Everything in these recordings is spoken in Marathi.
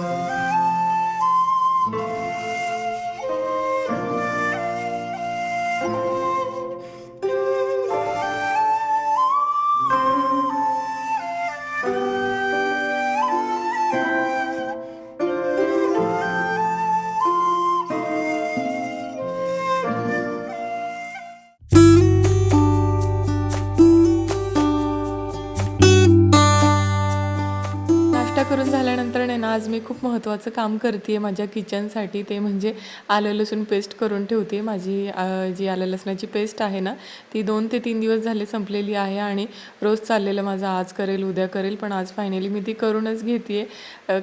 Bye. आज मी खूप महत्त्वाचं काम करते माझ्या किचनसाठी. ते म्हणजे आलं लसूण पेस्ट करून ठेवते. माझी जी आलं लसणाची पेस्ट आहे ना ती दोन ते तीन दिवस झाले संपलेली आहे आणि रोज चाललेलं माझं आज करेल उद्या करेल पण आज फायनली मी ती करूनच घेते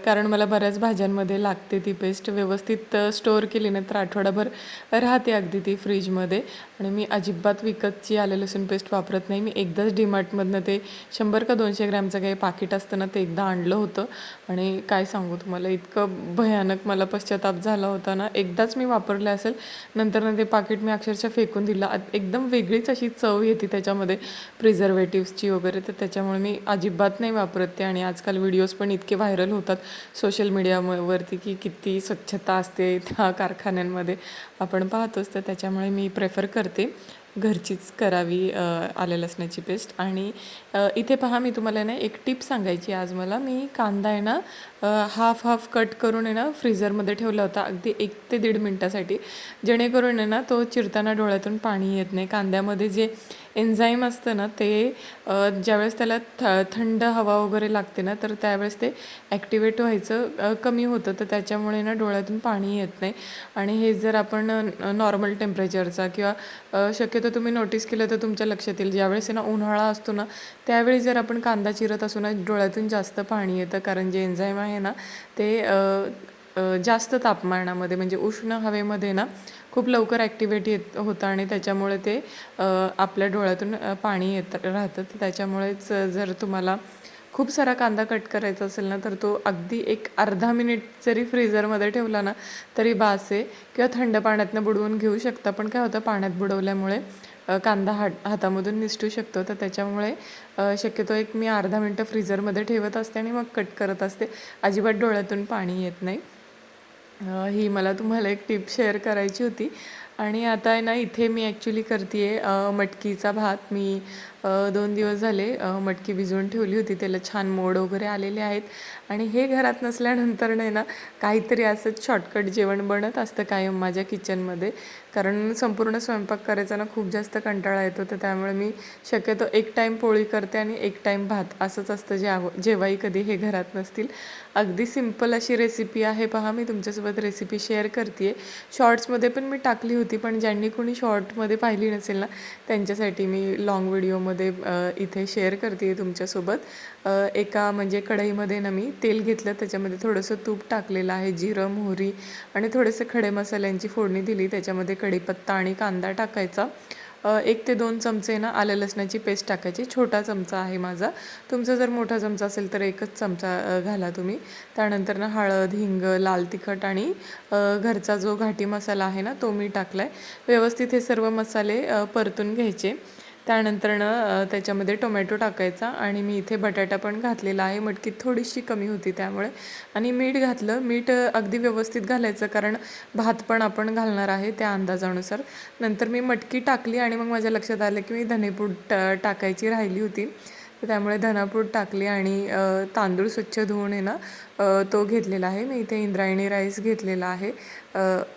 कारण मला बऱ्याच भाज्यांमध्ये लागते ती पेस्ट. व्यवस्थित स्टोअर केली ना तर आठवडाभर राहते अगदी ती फ्रीजमध्ये आणि मी अजिबात विकतची आलं लसूण पेस्ट वापरत नाही. मी एकदाच डीमार्टमधनं ते शंभर का दोनशे ग्रॅमचं काही पाकिट असतं ना ते एकदा आणलं होतं. आणि काय सांगू सांगू तुम्हाला इतकं भयानक मला पश्चाताप झाला होता ना. एकदाच मी वापरलं असेल नंतर ते पाकिट मी अक्षरशः फेकून दिलं. एकदम वेगळीच अशी चव येते त्याच्यामध्ये प्रिझर्वेटिव्सची वगैरे. तर त्याच्यामुळे मी अजिबात नाही वापरत ते आणि आजकाल व्हिडिओज पण इतके व्हायरल होतात सोशल मीडियावरती की किती स्वच्छता असते त्या कारखान्यांमध्ये. आपण पाहतोच तर त्याच्यामुळे मी प्रेफर करते. घरचीच करावी अ, आलं लसणाची पेस्ट आणि इथे पहा मी तुम्हाला ना एक टिप सांगायची आज मला. मी कांदा आहे ना हाफ हाफ कट करून आहे ना फ्रीझरमध्ये ठेवला होता अगदी एक ते दीड मिनटासाठी. जेणेकरून आहे ना तो चिरताना डोळ्यातून पाणी येत नाही. कांद्यामध्ये जे एन्झाईम असतं ना ते ज्यावेळेस त्याला थ थंड हवा वगैरे लागते ना तर त्यावेळेस ते ॲक्टिवेट व्हायचं कमी होतं. तर त्याच्यामुळे ना डोळ्यातून पाणी येत नाही. आणि हे जर आपण नॉर्मल टेम्परेचरचा किंवा शक्यतो तुम्ही नोटीस केलं तर तुमच्या लक्षात येईल. ज्यावेळेस ना उन्हाळा असतो ना त्यावेळी जर आपण कांदा चिरत असू ना डोळ्यातून जास्त पाणी येतं. कारण जे एन्झाईम आहे ना ते जास्त तापमानामध्ये म्हणजे उष्ण हवेमध्ये ना खूप लवकर ॲक्टिवेट येत होतं आणि त्याच्यामुळे ते आपल्या डोळ्यातून पाणी येत राहतं. त्याच्यामुळेच जर तुम्हाला खूप सारा कांदा कट करायचा असेल ना तर तो अगदी एक अर्धा मिनिट जरी फ्रीझरमध्ये ठेवला ना तरी बासे किंवा थंड पाण्यातनं बुडवून घेऊ शकता. पण काय होतं पाण्यात बुडवल्यामुळे कांदा हात हातामधून निसटू शकतो. तर त्याच्यामुळे शक्यतो एक मी अर्धा मिनटं फ्रीझरमध्ये ठेवत असते आणि मग कट करत असते. अजिबात डोळ्यातून पाणी येत नाही. ही मला तुम्हाला एक टिप शेअर करायची होती. आणि आता आहे ना इथे मी ॲक्च्युली करते आहे मटकीचा भात. मी दोन दिवस झाले मटकी भिजवून ठेवली होती. त्याला छान मोड वगैरे आलेले आहेत. आणि हे घरात नसल्यानंतर नाही ना काहीतरी असंच शॉर्टकट जेवण बनत असतं कायम माझ्या किचनमध्ये कारण संपूर्ण स्वयंपाक करायचा ना खूप जास्त कंटाळा येतो. तर त्यामुळे मी शक्यतो एक टाईम पोळी करते आणि एक टाईम भात. असंच असतं जेव जेव्हाही कधी हे घरात नसतील. अगदी सिंपल अशी रेसिपी आहे. पहा मी तुमच्यासोबत रेसिपी शेअर करते आहे शॉर्ट्समध्ये पण मी टाकली होती. पण ज्यांनी कोणी शॉर्टमध्ये पाहिली नसेल ना त्यांच्यासाठी मी लॉंग व्हिडिओमध्ये इथे शेअर करते तुमच्यासोबत. एका म्हणजे कढईमध्ये ना मी तेल घेतलं त्याच्यामध्ये थोडंसं तूप टाकलेलं आहे जिरं मोहरी आणि थोडेसे खडे मसाल्यांची फोडणी दिली त्याच्यामध्ये कढीपत्ता आणि कांदा टाकायचा. एक ते दोन चमचे ना आलं लसणाची पेस्ट टाकायची. छोटा चमचा आहे माझा. तुमचा जर मोठा चमचा असेल तर एकच चमचा घाला तुम्ही. त्यानंतर ना हळद हिंग लाल तिखट आणि घरचा जो घाटी मसाला आहे ना तो मी टाकला आहे व्यवस्थित हे सर्व मसाले परतून घ्यायचे. त्यानंतरनं त्याच्यामध्ये टोमॅटो टाकायचा आणि मी इथे बटाटा पण घातलेला आहे. मटकी थोडीशी कमी होती त्यामुळे. आणि मीठ घातलं. मीठ अगदी व्यवस्थित घालायचं कारण भात पण आपण घालणार आहे त्या अंदाजानुसार. नंतर मी मटकी टाकली आणि मग माझ्या लक्षात आलं की मी धनेपूड टाकायची राहिली होती. तर त्यामुळे धनापूड टाकली आणि तांदूळ स्वच्छ धुवून आहे ना तो घेतलेला आहे. मी इथे इंद्रायणी राईस घेतलेला आहे.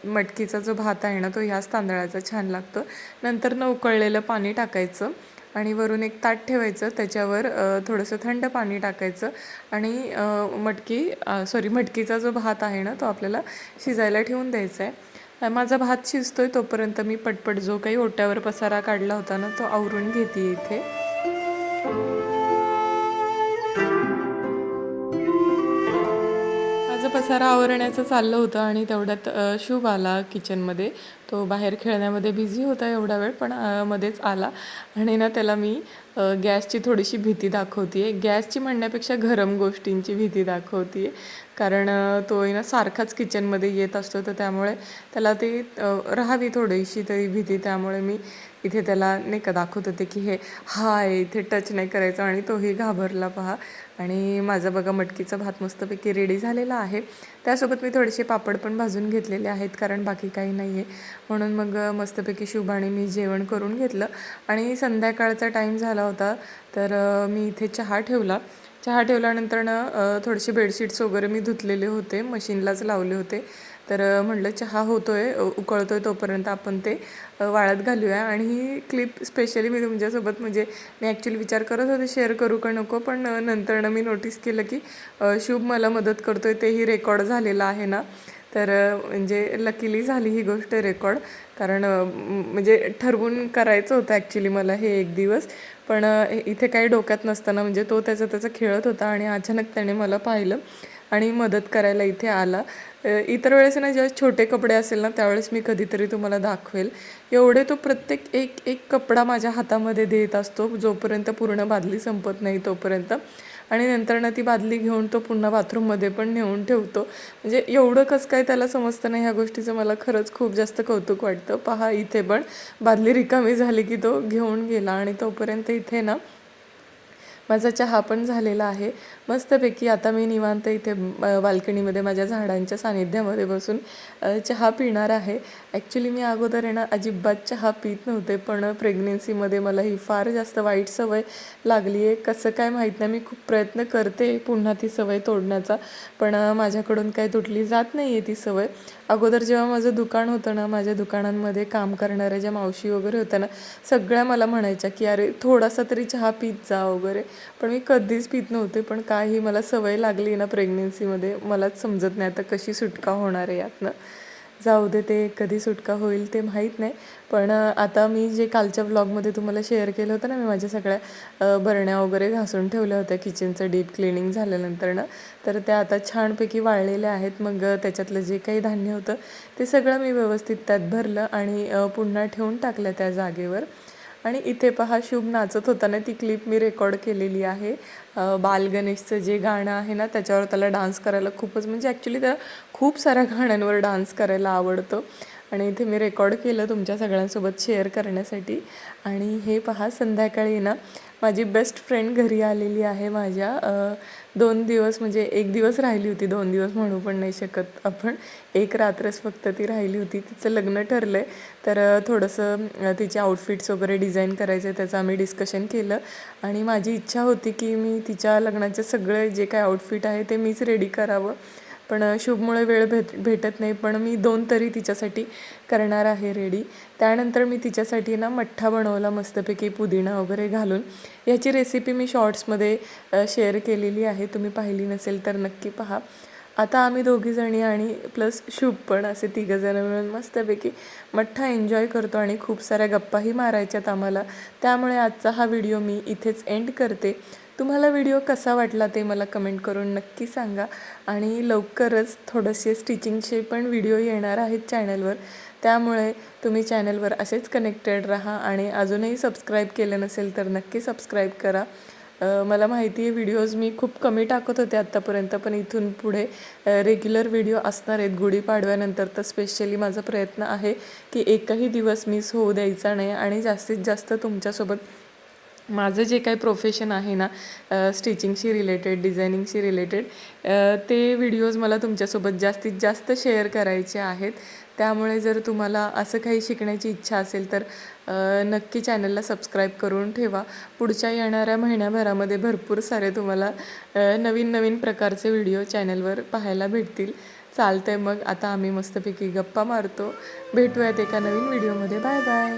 मटकीचा जो भात आहे ना तो ह्याच तांदळाचा छान लागतो. नंतर न उकळलेलं पाणी टाकायचं आणि वरून एक ताट ठेवायचं. त्याच्यावर थोडंसं थंड पाणी टाकायचं आणि मटकी सॉरी मटकीचा जो भात आहे ना तो आपल्याला शिजायला ठेवून द्यायचा आहे. माझा भात शिजतोय तोपर्यंत मी पटपट जो काही ओट्यावर पसारा काढला होता ना तो आवरून घेते इथे. पसारा आवरण्याचं चाललं होतं आणि तेवढ्यात शुभ आला किचनमध्ये तो बाहेर खेळण्यामध्ये बिझी होता एवढा वेळ पण मध्येच आला. आणि ना त्याला मी गॅसची थोडीशी भीती दाखवते आहे गॅसची म्हणण्यापेक्षा गरम गोष्टींची भीती दाखवते आहे कारण तो आहे ना सारखाच किचनमध्ये येत असतो तर त्यामुळे त्याला ती राहावी थोडीशी तरी भीती. त्यामुळे मी इथे त्याला नाही का दाखवत होते की हे हाय इथे टच नाही करायचं आणि तोही घाबरला पहा. आणि माझा बघा मटकीचा भात मस्तपैकी रेडी झालेला आहे. त्यासोबत मी थोडेसे पापड पण भाजून घेतलेले आहेत कारण बाकी काही नाही आहे म्हणून मग मस्तपैकी शुभाने मी जेवण करून घेतलं. आणि संध्याकाळचा टाईम झाला होता तर मी इथे चहा ठेवला. चहा ठेवल्यानंतर थोडेसे बेडशीट्स वगैरे मी धुतलेले होते मशीनलाच लावले होते. तर म्हणलं म्हटलं चहा होतोय उकळतो उकळतोय तोपर्यंत आपण ते वाळत घालूया. आणि ही क्लिप स्पेशली मी तुमच्यासोबत म्हणजे मी ॲक्च्युली विचार करत होते शेअर करू का नको पण नंतरनं मी नोटीस केलं की शुभ मला मदत करतोय तेही रेकॉर्ड झालेलं आहे ना. तर म्हणजे लकीली झाली ही गोष्ट रेकॉर्ड कारण म्हणजे ठरवून करायचं होतं ॲक्च्युली मला हे एक दिवस. पण इथे काही डोक्यात नसताना म्हणजे तो त्याचं त्याचा खेळत होता आणि अचानक त्याने मला पाहिलं. आणि मदत करायला इथे आला. इतर वेळेस ना जेव्हा छोटे कपडे असेल ना त्यावेळेस मी कधीतरी तुम्हाला दाखवेल. एवढे तो प्रत्येक एक एक कपडा माझ्या हातामध्ये देत असतो जोपर्यंत पूर्ण बादली संपत नाही तोपर्यंत. आणि नंतर ना ती बादली घेऊन तो पुन्हा बाथरूममध्ये पण नेऊन ठेवतो. म्हणजे एवढं कसं काय त्याला समजतं ना ह्या गोष्टीचं मला खरंच खूप जास्त कौतुक वाटतं. पहा इथे पण बादली रिकामी झाली की तो घेऊन गेला आणि तोपर्यंत इथे ना माझा चहा पण झालेला आहे. मस्तपैकी आता मी निवांत इथे बाल्कनीमध्ये माझ्या झाडांच्या सानिध्यामध्ये बसून चहा पिणार आहे. ॲक्च्युली मी अगोदर आहे ना अजिबात चहा पित नव्हते पण प्रेग्नेन्सीमध्ये मला ही फार जास्त वाईट सवय लागली आहे. कसं काय माहीत नाही मी खूप प्रयत्न करते पुन्हा ती सवय तोडण्याचा पण माझ्याकडून काही तुटली जात नाही आहे ती सवय. अगोदर जेव्हा माझं दुकान होतं ना माझ्या दुकानांमध्ये काम करणाऱ्या ज्या मावशी वगैरे होत्या ना सगळ्या मला म्हणायच्या की अरे थोडासा तरी चहा पीत जा वगैरे. पण मी कधीच पित नव्हते पण काही मला सवय लागली ना प्रेग्नेन्सीमध्ये मलाच समजत नाही आता कशी सुटका होणार आहे यातनं. जाऊ दे ते कधी सुटका होईल ते माहीत नाही. पण आता मी जे कालच्या ब्लॉगमध्ये तुम्हाला शेअर केलं होतं ना मी माझ्या सगळ्या बरण्या वगैरे घासून ठेवल्या होत्या किचनचं डीप क्लिनिंग झाल्यानंतर ना तर त्या आता छानपैकी वाळलेल्या आहेत. मग त्याच्यातलं जे काही धान्य होतं ते सगळं मी व्यवस्थित त्यात भरलं आणि पुन्हा ठेवून टाकलं त्या जागेवर. आणि इथे पहा शुभ नाचत होताना ती क्लिप मी रेकॉर्ड केलेली आहे. बालगणेशचं बाल गणेशचं जे गाणं आहे ना त्याच्यावर त्याला डान्स करायला खूपच म्हणजे ॲक्च्युली त्याला खूप साऱ्या गाण्यांवर डान्स करायला आवडतं. आणि इथे मी रेकॉर्ड केलं तुमच्या सगळ्यांसोबत शेअर करण्यासाठी. आणि हे पहा संध्याकाळी ना माझी बेस्ट फ्रेंड घरी आलेली आहे माझ्या. दोन दिवस म्हणजे एक दिवस राहिली होती दोन दिवस म्हणू पण नाही शकत आपण. एक रात्रच फक्त ती राहिली होती तिचं लग्न ठरलं आहे तर थोडंसं तिचे आउटफिट्स वगैरे डिझाईन करायचे त्याचं आम्ही डिस्कशन केलं. आणि माझी इच्छा होती की मी तिच्या लग्नाचे सगळे जे काय आउटफिट आहे ते मीच रेडी करावं. पण शुभमुळे वेळ भेट भेटत नाही पण मी दोन तरी तिच्यासाठी करणार आहे रेडी त्यानंतर मी तिच्यासाठी ना मठ्ठा बनवला मस्तपैकी पुदिना वगैरे घालून. याची रेसिपी मी शॉर्ट्समध्ये शेअर केलेली आहे. तुम्ही पाहिली नसेल तर नक्की पहा. आता आम्ही दोघीजणी आणि प्लस शुभ पण असे तिघंजणं मिळून मस्तपैकी मठ्ठा एन्जॉय करतो आणि खूप साऱ्या गप्पाही मारायच्यात आम्हाला. त्यामुळे आजचा हा व्हिडिओ मी इथेच एंड करते. तुम्हाला व्हिडिओ कसा वाटला ते मला कमेंट करून नक्की सांगा. आणि लवकरच थोडेसे स्टिचिंगचे पण व्हिडिओ येणार आहेत चॅनलवर. त्यामुळे तुम्ही चॅनलवर असेच कनेक्टेड राहा आणि अजूनही सबस्क्राईब केलं नसेल तर नक्की सबस्क्राईब करा. मला माहिती आहे व्हिडिओज मी खूप कमी टाकत होते आत्तापर्यंत पण इथून पुढे रेग्युलर व्हिडिओ असणार आहेत. गुढीपाडव्यानंतर तर स्पेशली माझा प्रयत्न आहे की एकही दिवस मिस होऊ द्यायचा नाही आणि जास्तीत जास्त तुमच्यासोबत माझं जे काही प्रोफेशन आहे ना स्टिचिंगशी रिलेटेड डिझायनिंगशी रिलेटेड ते व्हिडिओज मला तुमच्यासोबत जास्तीत जास्त शेअर करायचे आहेत. त्यामुळे जर तुम्हाला असं काही शिकण्याची इच्छा असेल तर नक्की चॅनलला सबस्क्राईब करून ठेवा. पुढच्या येणाऱ्या महिन्याभरामध्ये भरपूर सारे तुम्हाला नवीन नवीन प्रकारचे व्हिडिओ चॅनलवर पाहायला भेटतील. चालतंय मग आता आम्ही मस्तपैकी गप्पा मारतो. भेटूयात एका नवीन व्हिडिओमध्ये बाय बाय